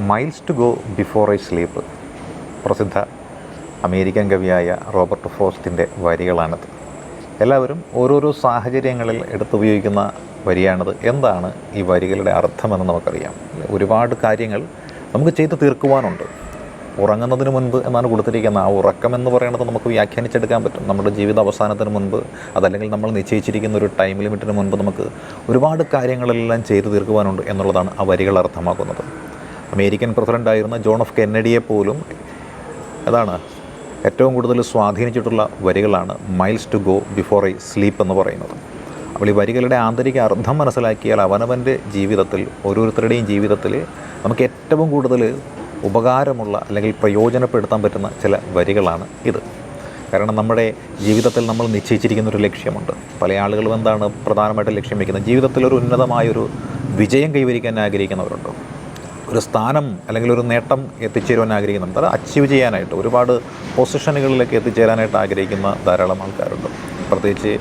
Miles to go before I sleep പ്രസിദ്ധ American കവിയായ Robert ഫോസ്റ്റിന്റെ വരികളാണിത്. എല്ലാവരും ഓരോരോ സാഹചര്യങ്ങളിൽ എടുത്തുപയോഗിക്കുന്ന വരിയാണിത്. എന്താണ് ഈ വരികളുടെ അർത്ഥമെന്ന് നമുക്കറിയാം. ഒരുപാട് കാര്യങ്ങൾ നമുക്ക് ചെയ്തു തീർക്കുവാനുണ്ട്. ഉറങ്ങുന്നതിന് മുൻപ് എന്നാണ് കൊടുത്തിരിക്കുന്നത് ആ ഉറക്കം എന്ന് പറയുന്നത് നമുക്ക് വ്യാഖ്യാനിച്ചെടുക്കാൻ പറ്റും. നമ്മുടെ ജീവിത അവസാനത്തിന് മുൻപ് അതല്ലെങ്കിൽ നമ്മൾ നിശ്ചയിച്ചിരിക്കുന്ന ഒരു ടൈം ലിമിറ്റിന് മുൻപ് നമുക്ക് ഒരുപാട് കാര്യങ്ങളെല്ലാം ചെയ്തു തീർക്കുവാനുണ്ട് എന്നുള്ളതാണ് ആ വരികൾ അർത്ഥമാക്കുന്നത്. അമേരിക്കൻ പ്രസിഡന്റായിരുന്ന ജോൺ ഓഫ് കെന്നഡിയെ പോലും അതാണ് ഏറ്റവും കൂടുതൽ സ്വാധീനിച്ചിട്ടുള്ള വരികളാണ് miles to go before I sleep എന്ന് പറയുന്നത്. അപ്പോൾ ഈ വരികളുടെ ആന്തരിക അർത്ഥം മനസ്സിലാക്കിയാൽ അവനവന്റെ ജീവിതത്തിൽ ഓരോരുത്തരുടെയും ജീവിതത്തിൽ നമുക്ക് ഏറ്റവും കൂടുതൽ ഉപകാരമുള്ള അല്ലെങ്കിൽ പ്രയോജനപ്പെടുത്താൻ പറ്റുന്ന ചില വരികളാണ് ഇത്. കാരണം നമ്മുടെ ജീവിതത്തിൽ നമ്മൾ നിശ്ചയിച്ചിരിക്കുന്ന ഒരു ലക്ഷ്യമുണ്ട്. പല ആളുകളും എന്താണ് പ്രധാനമായിട്ട് ലക്ഷ്യം വയ്ക്കുന്നത്? ജീവിതത്തിൽ ഒരു ഉന്നതമായൊരു വിജയം കൈവരിക്കാൻ ആഗ്രഹിക്കുന്നവരുണ്ട്? ഒരു സ്ഥാനം അല്ലെങ്കിൽ ഒരു നേട്ടം എത്തിച്ചേരുവാൻ ആഗ്രഹിക്കുന്നുണ്ട് അത് അച്ചീവ് ചെയ്യാനായിട്ട് ഒരുപാട് പൊസിഷനുകളിലേക്ക് എത്തിച്ചേരാനായിട്ട് ആഗ്രഹിക്കുന്ന ധാരാളം ആൾക്കാരുണ്ട്. പ്രത്യേകിച്ച്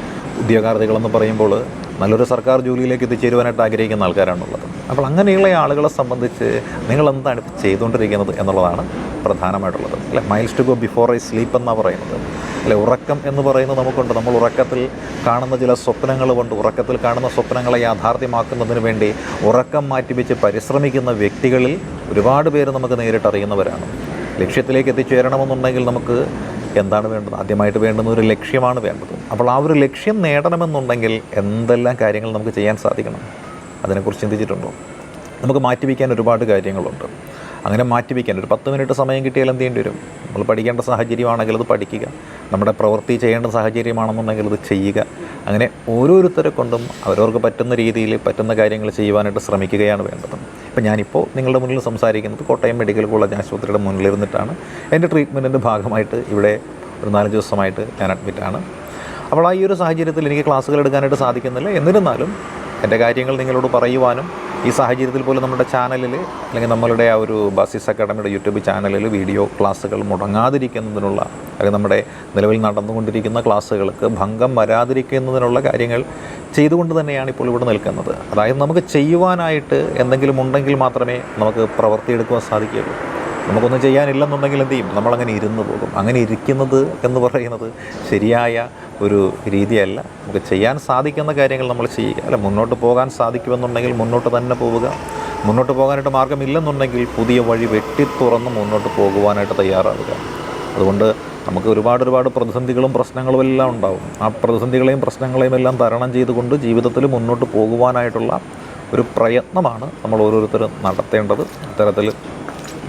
ഉദ്യോഗാർത്ഥികളെന്ന് പറയുമ്പോൾ നല്ലൊരു സർക്കാർ ജോലിയിലേക്ക് എത്തിച്ചേരുവാനായിട്ട് ആഗ്രഹിക്കുന്ന ആൾക്കാരാണുള്ളത്. അപ്പോൾ അങ്ങനെയുള്ള ആളുകളെ സംബന്ധിച്ച് നിങ്ങൾ എന്താണ് ഇപ്പോൾ ചെയ്തുകൊണ്ടിരിക്കുന്നത് എന്നുള്ളതാണ് പ്രധാനമായിട്ടുള്ളത്. അല്ലെ? Miles to go before I sleep എന്നാണ് പറയുന്നത്. അല്ലെ? ഉറക്കം എന്ന് പറയുന്നത് നമുക്കുണ്ട്. നമ്മൾ ഉറക്കത്തിൽ കാണുന്ന ചില സ്വപ്നങ്ങൾ കൊണ്ട് ഉറക്കത്തിൽ കാണുന്ന സ്വപ്നങ്ങളെ യാഥാർത്ഥ്യമാക്കുന്നതിന് വേണ്ടി ഉറക്കം മാറ്റിവെച്ച് പരിശ്രമിക്കുന്ന വ്യക്തികളിൽ ഒരുപാട് പേര് നമുക്ക് നേരിട്ട് അറിയുന്നവരാണ്. ലക്ഷ്യത്തിലേക്ക് എത്തിച്ചേരണമെന്നുണ്ടെങ്കിൽ നമുക്ക് എന്താണ് വേണ്ടത്? ആദ്യമായിട്ട് വേണ്ടുന്ന ഒരു ലക്ഷ്യമാണ് വേണ്ടത്. അപ്പോൾ ആ ഒരു ലക്ഷ്യം നേടണമെന്നുണ്ടെങ്കിൽ എന്തെല്ലാം കാര്യങ്ങൾ നമുക്ക് ചെയ്യാൻ സാധിക്കണം? അതിനെക്കുറിച്ച് ചിന്തിച്ചിട്ടുണ്ടോ? നമുക്ക് മാറ്റിവെക്കാൻ ഒരുപാട് കാര്യങ്ങളുണ്ട്. അങ്ങനെ മാറ്റിവെക്കാൻ ഒരു പത്ത് മിനിറ്റ് സമയം കിട്ടിയാൽ എന്ത് ചെയ്യേണ്ടി വരും? നമ്മൾ പഠിക്കേണ്ട സാഹചര്യമാണെങ്കിൽ അത് പഠിക്കുക. നമ്മുടെ പ്രവൃത്തി ചെയ്യേണ്ട സാഹചര്യമാണെന്നുണ്ടെങ്കിൽ അത് ചെയ്യുക. അങ്ങനെ ഓരോരുത്തരെ കൊണ്ടും അവരവർക്ക് പറ്റുന്ന രീതിയിൽ പറ്റുന്ന കാര്യങ്ങൾ ചെയ്യുവാനായിട്ട് ശ്രമിക്കുകയാണ് വേണ്ടത്. ഇപ്പം ഞാനിപ്പോൾ നിങ്ങളുടെ മുന്നിൽ സംസാരിക്കുന്നത് കോട്ടയം മെഡിക്കൽ കോളേജ് ആശുപത്രിയുടെ മുന്നിലിരുന്നിട്ടാണ് എന്റെ ട്രീറ്റ്മെന്റിന്റെ ഭാഗമായിട്ട് ഇവിടെ ഒരു നാലഞ്ച് ദിവസമായിട്ട് ഞാൻ അഡ്മിറ്റാണ്. അപ്പോൾ ആ ഈ ഒരു സാഹചര്യത്തിൽ എനിക്ക് ക്ലാസ്സുകൾ എടുക്കാനായിട്ട് സാധിക്കുന്നില്ല. എന്നിരുന്നാലും എന്റെ കാര്യങ്ങൾ നിങ്ങളോട് പറയുവാനും ഈ സാഹചര്യത്തിൽ പോലും നമ്മുടെ ചാനലിൽ അല്ലെങ്കിൽ നമ്മളുടെ ആ ഒരു ബാസിസ് അക്കാഡമിയുടെ യൂട്യൂബ് ചാനലിൽ വീഡിയോ ക്ലാസ്സുകൾ മുടങ്ങാതിരിക്കുന്നതിനുള്ള അല്ലെങ്കിൽ നമ്മുടെ നിലവിൽ നടന്നുകൊണ്ടിരിക്കുന്ന ക്ലാസ്സുകൾക്ക് ഭംഗം വരാതിരിക്കുന്നതിനുള്ള കാര്യങ്ങൾ ചെയ്തുകൊണ്ട് തന്നെയാണ് ഇപ്പോൾ ഇവിടെ നിൽക്കുന്നത്. അതായത് നമുക്ക് ചെയ്യുവാനായിട്ട് എന്തെങ്കിലും ഉണ്ടെങ്കിൽ മാത്രമേ നമുക്ക് പ്രവർത്തിയെടുക്കുവാൻ സാധിക്കുകയുള്ളൂ. നമുക്കൊന്നും ചെയ്യാനില്ലെന്നുണ്ടെങ്കിൽ എന്ത് ചെയ്യും? നമ്മളങ്ങനെ ഇരുന്ന് പോകും. അങ്ങനെ ഇരിക്കുന്നത് എന്ന് പറയുന്നത് ശരിയായ ഒരു രീതിയല്ല. നമുക്ക് ചെയ്യാൻ സാധിക്കുന്ന കാര്യങ്ങൾ നമ്മൾ ചെയ്യുക. അല്ല മുന്നോട്ട് പോകാൻ സാധിക്കുമെന്നുണ്ടെങ്കിൽ മുന്നോട്ട് തന്നെ പോവുക. മുന്നോട്ട് പോകാനായിട്ട് മാർഗമില്ലെന്നുണ്ടെങ്കിൽ പുതിയ വഴി വെട്ടി തുറന്ന് മുന്നോട്ട് പോകുവാനായിട്ട് തയ്യാറാവുക. അതുകൊണ്ട് നമുക്ക് ഒരുപാട് ഒരുപാട് പ്രതിസന്ധികളും പ്രശ്നങ്ങളും എല്ലാം ഉണ്ടാവും. ആ പ്രതിസന്ധികളെയും പ്രശ്നങ്ങളെയും എല്ലാം തരണം ചെയ്തുകൊണ്ട് ജീവിതത്തിൽ മുന്നോട്ട് പോകുവാനായിട്ടുള്ള ഒരു പ്രയത്നമാണ് നമ്മൾ ഓരോരുത്തരും നടത്തേണ്ടത്. അത്തരത്തിൽ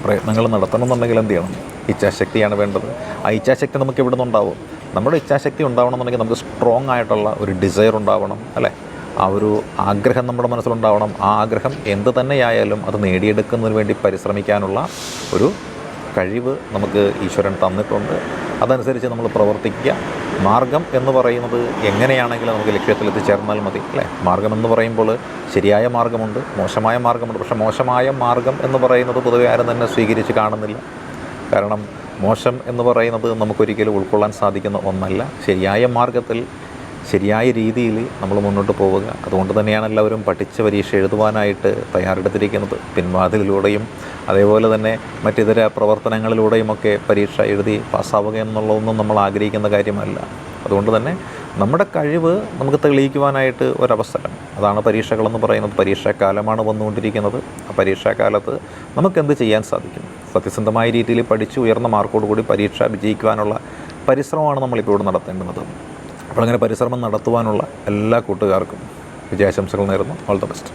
പ്രയത്നങ്ങൾ നടത്തണമെന്നുണ്ടെങ്കിൽ എന്ത് ചെയ്യണം? ഇച്ഛാശക്തിയാണ് വേണ്ടത്. ആ ഇച്ഛാശക്തി നമുക്ക് എവിടെ നിന്നുണ്ടാവും നമ്മുടെ ഇച്ഛാശക്തി ഉണ്ടാവണമെന്നുണ്ടെങ്കിൽ നമുക്ക് സ്ട്രോങ് ആയിട്ടുള്ള ഒരു ഡിസയർ ഉണ്ടാവണം അല്ലേ? ആ ഒരു ആഗ്രഹം നമ്മുടെ മനസ്സിലുണ്ടാവണം. ആ ആഗ്രഹം എന്ത് തന്നെയായാലും അത് നേടിയെടുക്കുന്നതിന് വേണ്ടി പരിശ്രമിക്കാനുള്ള ഒരു കഴിവ് നമുക്ക് ഈശ്വരൻ തന്നിട്ടുണ്ട്. അതനുസരിച്ച് നമ്മൾ പ്രവർത്തിക്കുക. മാർഗം എന്ന് പറയുന്നത് എങ്ങനെയാണെങ്കിലും നമുക്ക് ലക്ഷ്യത്തിൽ എത്തിച്ചേർന്നാൽ മതി അല്ലേ? മാർഗം എന്ന് പറയുമ്പോൾ ശരിയായ മാർഗമുണ്ട് മോശമായ മാർഗമുണ്ട്. പക്ഷേ മോശമായ മാർഗം എന്ന് പറയുന്നത് പൊതുവെ ആരും തന്നെ സ്വീകരിച്ച് കാണുന്നില്ല. കാരണം മോശം എന്ന് പറയുന്നത് നമുക്കൊരിക്കലും ഉൾക്കൊള്ളാൻ സാധിക്കുന്ന ഒന്നല്ല. ശരിയായ മാർഗത്തിൽ ശരിയായ രീതിയിൽ നമ്മൾ മുന്നോട്ട് പോവുക. അതുകൊണ്ട് തന്നെയാണ് എല്ലാവരും പഠിച്ച പരീക്ഷ എഴുതുവാനായിട്ട് തയ്യാറെടുത്തിരിക്കുന്നത്. പിൻവാതിലൂടെയും അതേപോലെ തന്നെ മറ്റിതര പ്രവർത്തനങ്ങളിലൂടെയുമൊക്കെ പരീക്ഷ എഴുതി പാസ്സാവുക എന്നുള്ളതൊന്നും നമ്മൾ ആഗ്രഹിക്കുന്ന കാര്യമല്ല. അതുകൊണ്ട് തന്നെ നമ്മുടെ കഴിവ് നമുക്ക് തെളിയിക്കുവാനായിട്ട് ഒരവസരം. അതാണ് പരീക്ഷകളെന്ന് പറയുന്നത്. പരീക്ഷാക്കാലമാണ് വന്നുകൊണ്ടിരിക്കുന്നത്. ആ പരീക്ഷാക്കാലത്ത് നമുക്കെന്ത് ചെയ്യാൻ സാധിക്കും? സത്യസന്ധമായ രീതിയിൽ പഠിച്ച് ഉയർന്ന മാർക്കോടുകൂടി പരീക്ഷ വിജയിക്കുവാനുള്ള പരിശ്രമമാണ് നമ്മളിപ്പോൾ ഇവിടെ നടത്തേണ്ടുന്നത്. അപ്പോൾ അങ്ങനെ പരിശ്രമം നടത്തുവാനുള്ള എല്ലാ കൂട്ടുകാർക്കും വിജയാശംസകൾ നേരുന്നു. All the best